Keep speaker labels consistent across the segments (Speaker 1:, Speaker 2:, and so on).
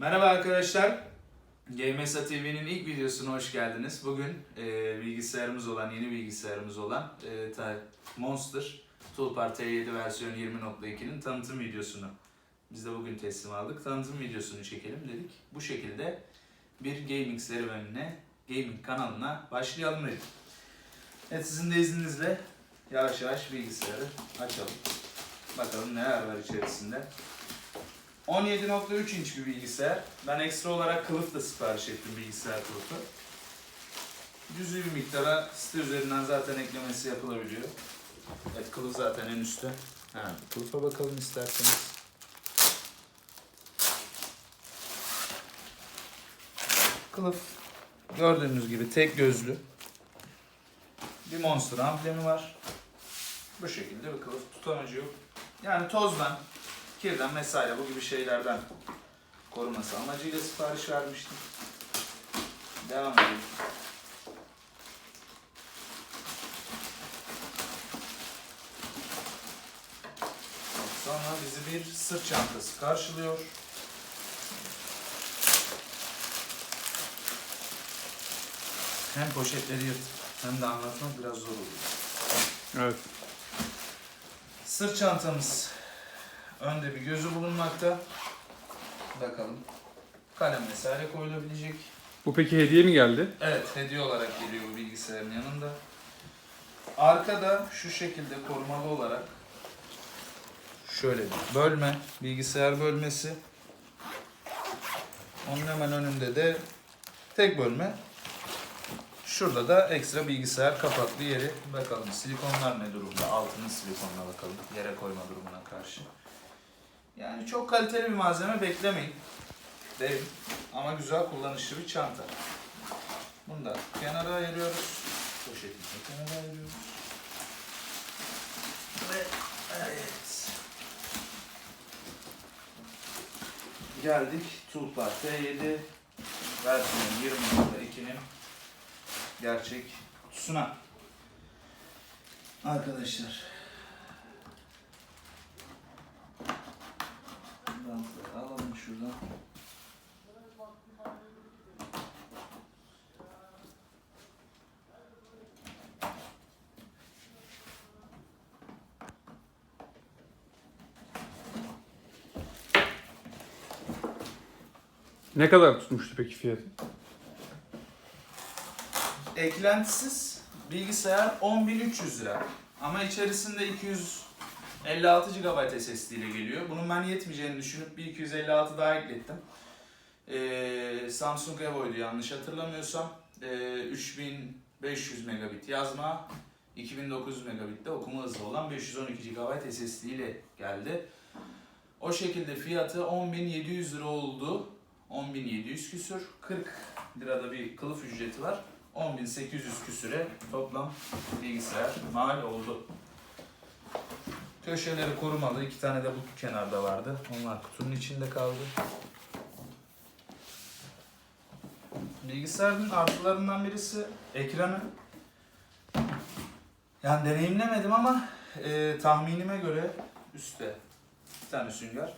Speaker 1: Merhaba arkadaşlar. GameSA TV'nin ilk videosuna hoş geldiniz. Bugün e, bilgisayarımız olan, yeni bilgisayarımız olan e, ta- Monster Toolbar T7 versiyon 20.2'nin tanıtım videosunu biz de bugün teslim aldık. Tanıtım videosunu çekelim dedik. Bu şekilde bir gaming serüvenine, gaming kanalına başlayalım dedik. Evet sizin de izninizle yavaş yavaş bilgisayarı açalım. Bakalım neler var içerisinde. 17.3 inç bir bilgisayar. Ben ekstra olarak kılıf da sipariş ettim bilgisayar kılıfı. Cüzi bir miktara site üzerinden zaten eklemesi yapılabiliyor. Evet kılıf zaten en üstte. Ha, kılıfa bakalım isterseniz. Kılıf gördüğünüz gibi tek gözlü. Bir monster amblemi var. Bu şekilde bir kılıf tutamacı yok. Yani tozdan, kirden vesaire bu gibi şeylerden koruması amacıyla sipariş vermiştim. Devam edelim. Sonra bizi bir sırt çantası karşılıyor. Hem poşetleri yırt hem de anlatmak biraz zor oluyor.
Speaker 2: Evet.
Speaker 1: Sırt çantamız önde bir gözü bulunmakta. Bakalım. Kalem vesaire koyulabilecek.
Speaker 2: Bu peki hediye mi geldi?
Speaker 1: Evet, hediye olarak geliyor bu bilgisayarın yanında. Arkada şu şekilde korumalı olarak şöyle bir bölme, bilgisayar bölmesi. Onun hemen önünde de tek bölme. Şurada da ekstra bilgisayar kapaklı yeri. Bakalım silikonlar ne durumda? Altının silikonuna bakalım. Yere koyma durumuna karşı. Yani çok kaliteli bir malzeme beklemeyin. Değil. Ama güzel kullanışlı bir çanta. Bunu da kenara ayırıyoruz. Poşetini de kenara ayırıyoruz. Ve evet. Geldik Toolbar T7 versiyon 20.2'nin gerçek kutusuna. Arkadaşlar. Şuradan.
Speaker 2: Ne kadar tutmuştu peki fiyatı?
Speaker 1: Eklentisiz bilgisayar 10.300 lira. Ama içerisinde 256 GB SSD ile geliyor. Bunun ben yetmeyeceğini düşünüp bir 256 daha eklettim. Ee, Samsung Evo'ydu yanlış hatırlamıyorsam. Ee, 3500 megabit yazma, 2900 megabitte okuma hızı olan 512 GB SSD ile geldi. O şekilde fiyatı 10.700 lira oldu. 10.700 küsür. 40 lirada bir kılıf ücreti var. 10.800 küsüre toplam bilgisayar mal oldu. Köşeleri korumalı. iki tane de bu kenarda vardı. Onlar kutunun içinde kaldı. Bilgisayarın artılarından birisi ekranı. Yani deneyimlemedim ama e, tahminime göre üstte bir tane sünger.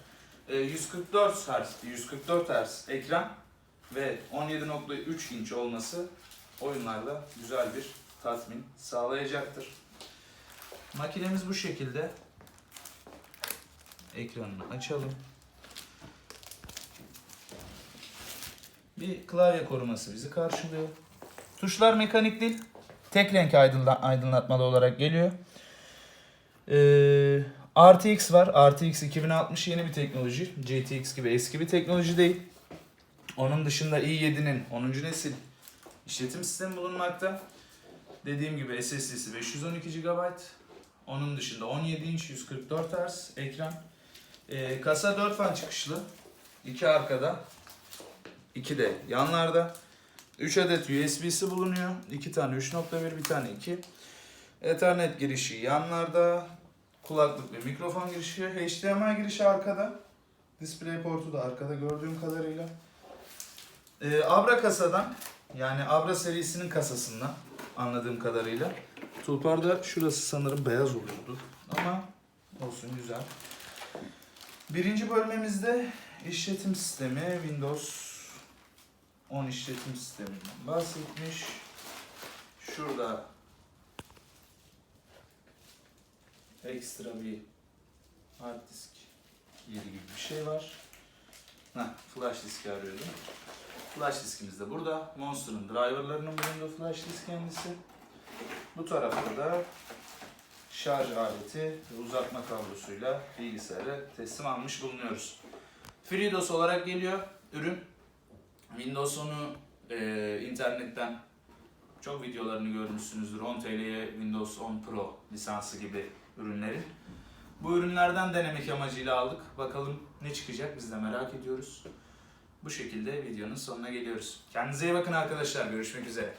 Speaker 1: E, 144 Hz, 144 Hz ekran ve 17.3 inç olması oyunlarda güzel bir tatmin sağlayacaktır. Makinemiz bu şekilde. Ekranını açalım. Bir klavye koruması bizi karşılıyor. Tuşlar mekanik değil. Tek renk aydınla- aydınlatmalı olarak geliyor. Ee, RTX var. RTX 2060 yeni bir teknoloji. GTX gibi eski bir teknoloji değil. Onun dışında i7'nin 10. nesil işletim sistemi bulunmakta. Dediğim gibi SSD'si 512 GB. Onun dışında 17 inç 144 Hz ekran. Ee, kasa 4 fan çıkışlı. 2 arkada. 2 de yanlarda. 3 adet USB'si bulunuyor. 2 tane 3.1 bir tane 2. Ethernet girişi yanlarda. Kulaklık ve mikrofon girişi. HDMI girişi arkada. Display portu da arkada gördüğüm kadarıyla. Ee, Abra kasadan yani Abra serisinin kasasından anladığım kadarıyla. Tulpar'da şurası sanırım beyaz oluyordu ama olsun güzel. Birinci bölmemizde işletim sistemi Windows 10 işletim sisteminden bahsetmiş. Şurada ekstra bir hard disk yeri gibi bir şey var. Heh, flash diski arıyordum. Flash diskimiz de burada. Monster'ın driverlarının bulunduğu flash disk kendisi. Bu tarafta da şarj aleti ve uzatma kablosuyla bilgisayarı teslim almış bulunuyoruz. FreeDOS olarak geliyor ürün. Windows 10'u e, internetten çok videolarını görmüşsünüzdür. 10 TL'ye Windows 10 Pro lisansı gibi ürünlerin. Bu ürünlerden denemek amacıyla aldık. Bakalım ne çıkacak biz de merak ediyoruz. Bu şekilde videonun sonuna geliyoruz. Kendinize iyi bakın arkadaşlar. Görüşmek üzere.